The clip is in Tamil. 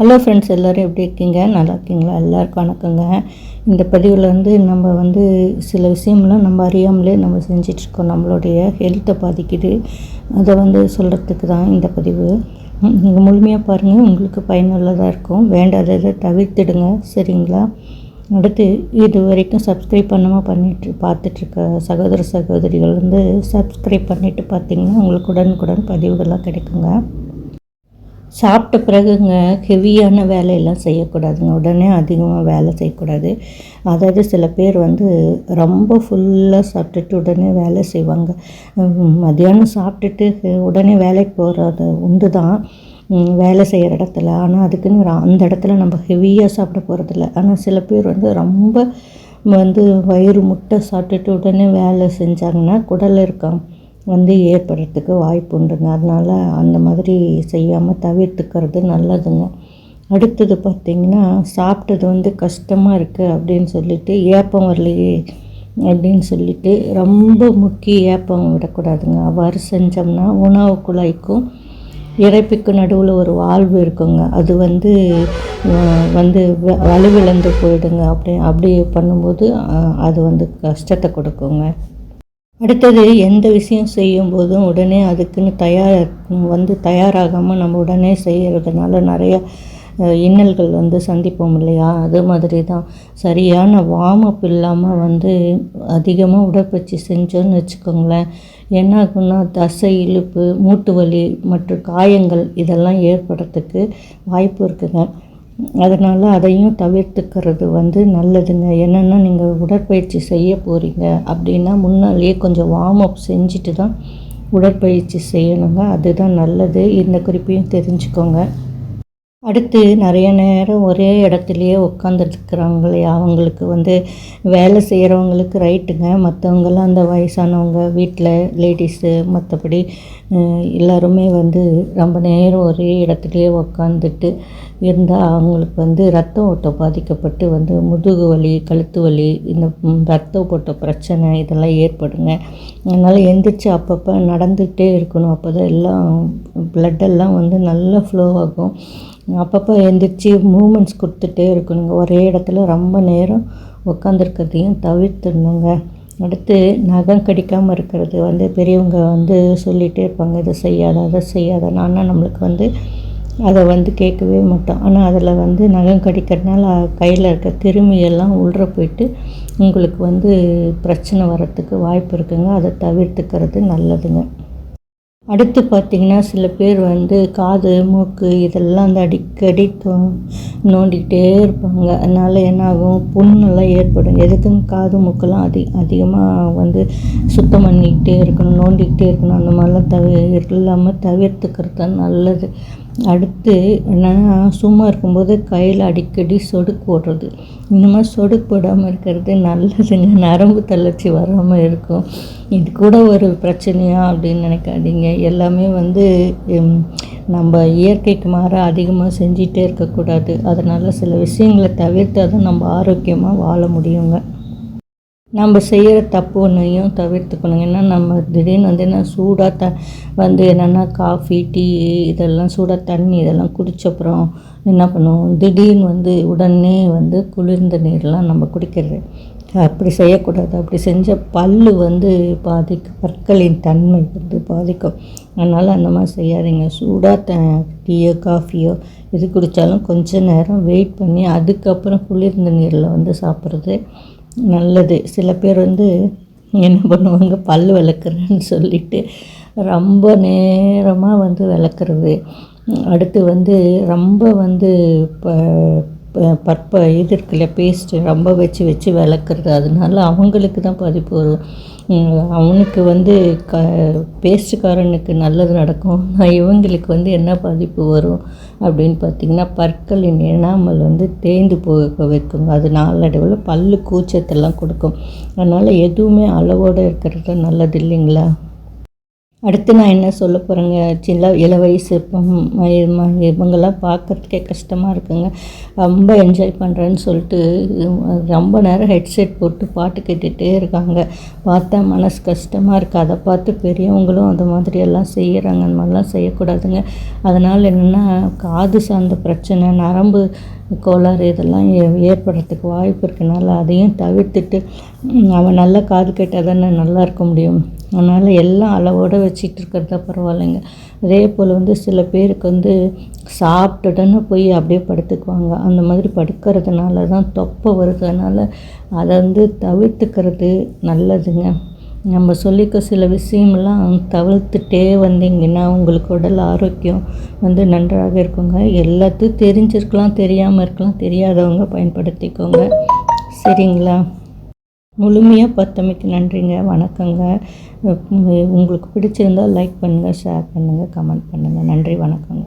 ஹலோ ஃப்ரெண்ட்ஸ் எல்லோரும் எப்படி இருக்கீங்க? நல்லா இருக்கீங்களா? எல்லாருக்கும் வணக்கங்க. இந்த பதிவில் வந்து நம்ம வந்து சில விஷயம்லாம் நம்ம அறியாமலே நம்ம செஞ்சிட்ருக்கோம். நம்மளுடைய ஹெல்த்தை பாதிக்குது. அதை வந்து சொல்கிறதுக்கு தான் இந்த பதிவு. நீங்கள் முழுமையாக பாருங்கள் உங்களுக்கு பயனுள்ளதாக இருக்கும். வேண்டாததை தவிர்த்துடுங்க. சரிங்களா? அடுத்து இது வரைக்கும் சப்ஸ்கிரைப் பண்ணாமல் பண்ணிட்டு பார்த்துட்ருக்க சகோதர சகோதரிகள் வந்து சப்ஸ்கிரைப் பண்ணிவிட்டு பார்த்தீங்கன்னா உங்களுக்கு உடனுக்குடன் பதிவுகள்லாம் கிடைக்குங்க. சாப்பிட்ட பிறகுங்க ஹெவியான வேலையெல்லாம் செய்யக்கூடாதுங்க. உடனே அதிகமாக வேலை செய்யக்கூடாது. அதாவது சில பேர் வந்து ரொம்ப ஃபுல்லாக சாப்பிட்டுட்டு உடனே வேலை செய்வாங்க. மதியானம் சாப்பிட்டுட்டு உடனே வேலைக்கு போகிறது உண்டு தான் வேலை செய்கிற இடத்துல. ஆனால் அதுக்குன்னு அந்த இடத்துல நம்ம ஹெவியாக சாப்பிட போகிறதில்ல ஆனால் சில பேர் வந்து ரொம்ப வந்து வயிறு முட்டை சாப்பிட்டுட்டு உடனே வேலை செஞ்சாங்கன்னா குடல் இருக்கான் வந்து ஏற்படுறதுக்கு வாய்ப்பு உண்டுங்க. அதனால் அந்த மாதிரி செய்யாமல் தவிர்த்துக்கிறது நல்லதுங்க. அடுத்தது பார்த்திங்கன்னா சாப்பிட்டது வந்து கஷ்டமாக இருக்குது அப்படின்னு சொல்லிட்டு ஏப்பம் வரலையே அப்படின்னு சொல்லிட்டு ரொம்ப முக்கிய ஏப்பம் விடக்கூடாதுங்க. அவ்வாறு செஞ்சோம்னா உணவு குழாய்க்கும் இறைப்புக்கு நடுவில் ஒரு வாழ்வு இருக்குங்க. அது வந்து வந்து வ- வலுவிழந்து போயிடுங்க. அப்படி அப்படி பண்ணும்போது அது வந்து கஷ்டத்தை கொடுக்குங்க. அடுத்தது எந்த விஷயம் செய்யும் போதும் உடனே அதுக்குன்னு தயார் வந்து தயாராகாமல் நம்ம உடனே செய்கிறதுனால நிறைய இன்னல்கள் வந்து சந்திப்போம் இல்லையா? அது மாதிரி தான் சரியான வார்மப் இல்லாமல் வந்து அதிகமாக உடற்பயிற்சி செஞ்சோன்னு வச்சுக்கோங்களேன். என்ன ஆகும்னா தசை இழுப்பு மூட்டு வலி மற்றும் காயங்கள் இதெல்லாம் ஏற்படுறதுக்கு வாய்ப்பு இருக்குங்க. அதனால் அதையும் தவிர்த்துக்கிறது வந்து நல்லதுங்க. என்னென்னா நீங்கள் உடற்பயிற்சி செய்ய போகிறீங்க அப்படின்னா முன்னாலேயே கொஞ்சம் வார்ம் அப் செஞ்சுட்டு தான் உடற்பயிற்சி செய்யணுங்க. அதுதான் நல்லது. இந்த குறிப்பையும் தெரிஞ்சுக்கோங்க. அடுத்து நிறைய நேரம் ஒரே இடத்துலையே உட்காந்துருக்குறாங்களே இல்லையா அவங்களுக்கு வந்து வேலை செய்கிறவங்களுக்கு ரைட்டுங்க. மற்றவங்கெல்லாம் அந்த வயசானவங்க வீட்டில் லேடிஸு மற்றபடி எல்லாருமே வந்து ரொம்ப நேரம் ஒரே இடத்துலையே உக்காந்துட்டு இருந்தால் அவங்களுக்கு வந்து ரத்த ஓட்டம் பாதிக்கப்பட்டு வந்து முதுகு வலி கழுத்து வலி இந்த ரத்த ஓட்ட பிரச்சனை இதெல்லாம் ஏற்படுங்க. அதனால் எந்திரிச்சு அப்பப்போ நடந்துகிட்டே இருக்கணும். அப்போ தான் எல்லாம் blood-எல்லாம் வந்து நல்லா ஃப்ளோ ஆகும். அப்பப்போ எந்திரிச்சு மூமெண்ட்ஸ் கொடுத்துட்டே இருக்கணுங்க. ஒரே இடத்துல ரொம்ப நேரம் உட்காந்துருக்கிறதையும் தவிர்த்துடணுங்க. அடுத்து நகம் கடிக்காமல் இருக்கிறது வந்து பெரியவங்க வந்து சொல்லிகிட்டே இருப்பாங்க இதை செய்யாத அதை செய்யாத. ஆனால் நம்மளுக்கு வந்து அதை வந்து கேட்கவே மாட்டோம். ஆனால் அதில் வந்து நகம் கடிக்கிறதுனால கையில் இருக்க கிருமியெல்லாம் உள்ள போயிட்டு உங்களுக்கு வந்து பிரச்சனை வர்றதுக்கு வாய்ப்பு இருக்குங்க. அதை தவிர்த்துக்கிறது நல்லதுங்க. அடுத்து பார்த்திங்கன்னா சில பேர் வந்து காது மூக்கு இதெல்லாம் வந்து அடிக்கடி தோ- நோண்டிக்கிட்டே இருப்பாங்க. அதனால் என்ன ஆகும் புண்ணெல்லாம் ஏற்படும். எதுக்குன்னு காது மூக்கெல்லாம் அதி அதிகமாக வந்து சுத்தம் பண்ணிக்கிட்டே இருக்கணும் நோண்டிக்கிட்டே இருக்கணும். அந்த மாதிரிலாம் தவிர இல்லாமல் தவிர்த்துக்கிறது தான் நல்லது. அடுத்து என்னென்னா சும்மா இருக்கும்போது கையில் அடிக்கடி சொடுக்கு போடுறது. இந்த மாதிரி சொடுக்கு போடாமல் இருக்கிறது நல்லதுங்க. நரம்பு தளர்ச்சி வராமல் இருக்கும். இது கூட ஒரு பிரச்சனையா அப்படின்னு நினைக்காதீங்க. எல்லாமே வந்து நம்ம இயற்கைக்கு மாற அதிகமாக செஞ்சிகிட்டே இருக்கக்கூடாது. அதனால் சில விஷயங்களை தவிர்த்து தான் நம்ம ஆரோக்கியமாக வாழ முடியுங்க. நம்ம செய்கிற தப்பு ஒன்றையும் தவிர்த்துக்கணும். ஏன்னா நம்ம திடீர்னு வந்து என்ன சூடாக த வந்து என்னென்னா காஃபி டீ இதெல்லாம் சூடாக தண்ணி இதெல்லாம் குடித்தப்புறம் என்ன பண்ணுவோம்? திடீர்னு வந்து உடனே வந்து குளிர்ந்த நீர்லாம் நம்ம குடிக்கிறது. அப்படி செய்யக்கூடாது. அப்படி செஞ்ச பல்லு வந்து பாதிக்கும் பற்களின் தன்மை வந்து பாதிக்கும். அதனால் அந்த மாதிரி செய்யாதீங்க. சூடாக த டீயோ காஃபியோ எது குடித்தாலும் கொஞ்ச நேரம் வெயிட் பண்ணி அதுக்கப்புறம் குளிர்ந்த நீரில் வந்து சாப்பிட்றது நல்லது. சில பேர் வந்து என்ன பண்ணுவாங்க? பல் விளக்குறேன்னு சொல்லிட்டு ரொம்ப நேரமாக வந்து விளக்குறது. அடுத்து வந்து ரொம்ப வந்து இப்போ ப- பற்ப இது இருக்குல்ல பேஸ்ட்டு ரொம்ப வச்சு வச்சு விளக்குறது அதனால அவங்களுக்கு தான் பாதிப்பு வரும். அவனுக்கு வந்து க பேஸ்ட்டுக்காரனுக்கு நல்லது நடக்கும். நான் இவங்களுக்கு வந்து என்ன பாதிப்பு வரும் அப்படின்னு பார்த்தீங்கன்னா பற்களின் எண்ணாமல் வந்து தேய்ந்து போக வைக்குங்க அது நாளடைவில் பல்லு கூச்சத்தெல்லாம் கொடுக்கும். அதனால் எதுவுமே அளவோடு இருக்கிறது நல்லது இல்லைங்களா? அடுத்து நான் என்ன சொல்ல போகிறேங்க சின்ன இள வயசு ம- இவங்கெல்லாம் பார்க்கறதுக்கே கஷ்டமாக இருக்குங்க. ரொம்ப என்ஜாய் பண்ணுறேன்னு சொல்லிட்டு ரொம்ப நேரம் ஹெட்செட் போட்டு பாட்டு கேட்டுகிட்டே இருக்காங்க. பார்த்தா மனசு கஷ்டமாக இருக்குது அதை பார்த்து பெரியவங்களும் அந்த மாதிரி எல்லாம் செய்கிறாங்க அந்த மாதிரிலாம் செய்யக்கூடாதுங்க. அதனால் என்னென்னா காது சார்ந்த பிரச்சனை நரம்பு கோளாறு இதெல்லாம் ஏ- ஏற்படுறதுக்கு வாய்ப்பு இருக்கனால அதையும் தவிர்த்துட்டு அவன் நல்லா காது கேட்டால் தானே நல்லா இருக்க முடியும். அதனால் எல்லாம் அளவோடு வச்சுட்டு இருக்கிறதா பரவாயில்லைங்க. அதே போல் வந்து சில பேருக்கு வந்து சாப்பிட்டுடனே போய் அப்படியே படுத்துக்குவாங்க. அந்த மாதிரி படுக்கிறதுனால தான் தொப்பை வருது. அதனால் அதை வந்து தவிர்த்துக்கிறது நல்லதுங்க. நம்ம சொல்லிக்க சில விஷயமெல்லாம் தவிர்த்துட்டே வந்தீங்கன்னா உங்களுக்கு உடல் ஆரோக்கியம் வந்து நன்றாக இருக்குங்க. எல்லாத்தையும் தெரிஞ்சிருக்கலாம் தெரியாமல் இருக்கலாம் தெரியாதவங்க பயன்படுத்திக்கோங்க. சரிங்களா? முழுமையாக பத்தமைக்கு நன்றிங்க. வணக்கங்க. உங்களுக்கு பிடிச்சிருந்தால் லைக் பண்ணுங்கள் ஷேர் பண்ணுங்கள் கமெண்ட் பண்ணுங்கள் நன்றி வணக்கங்க.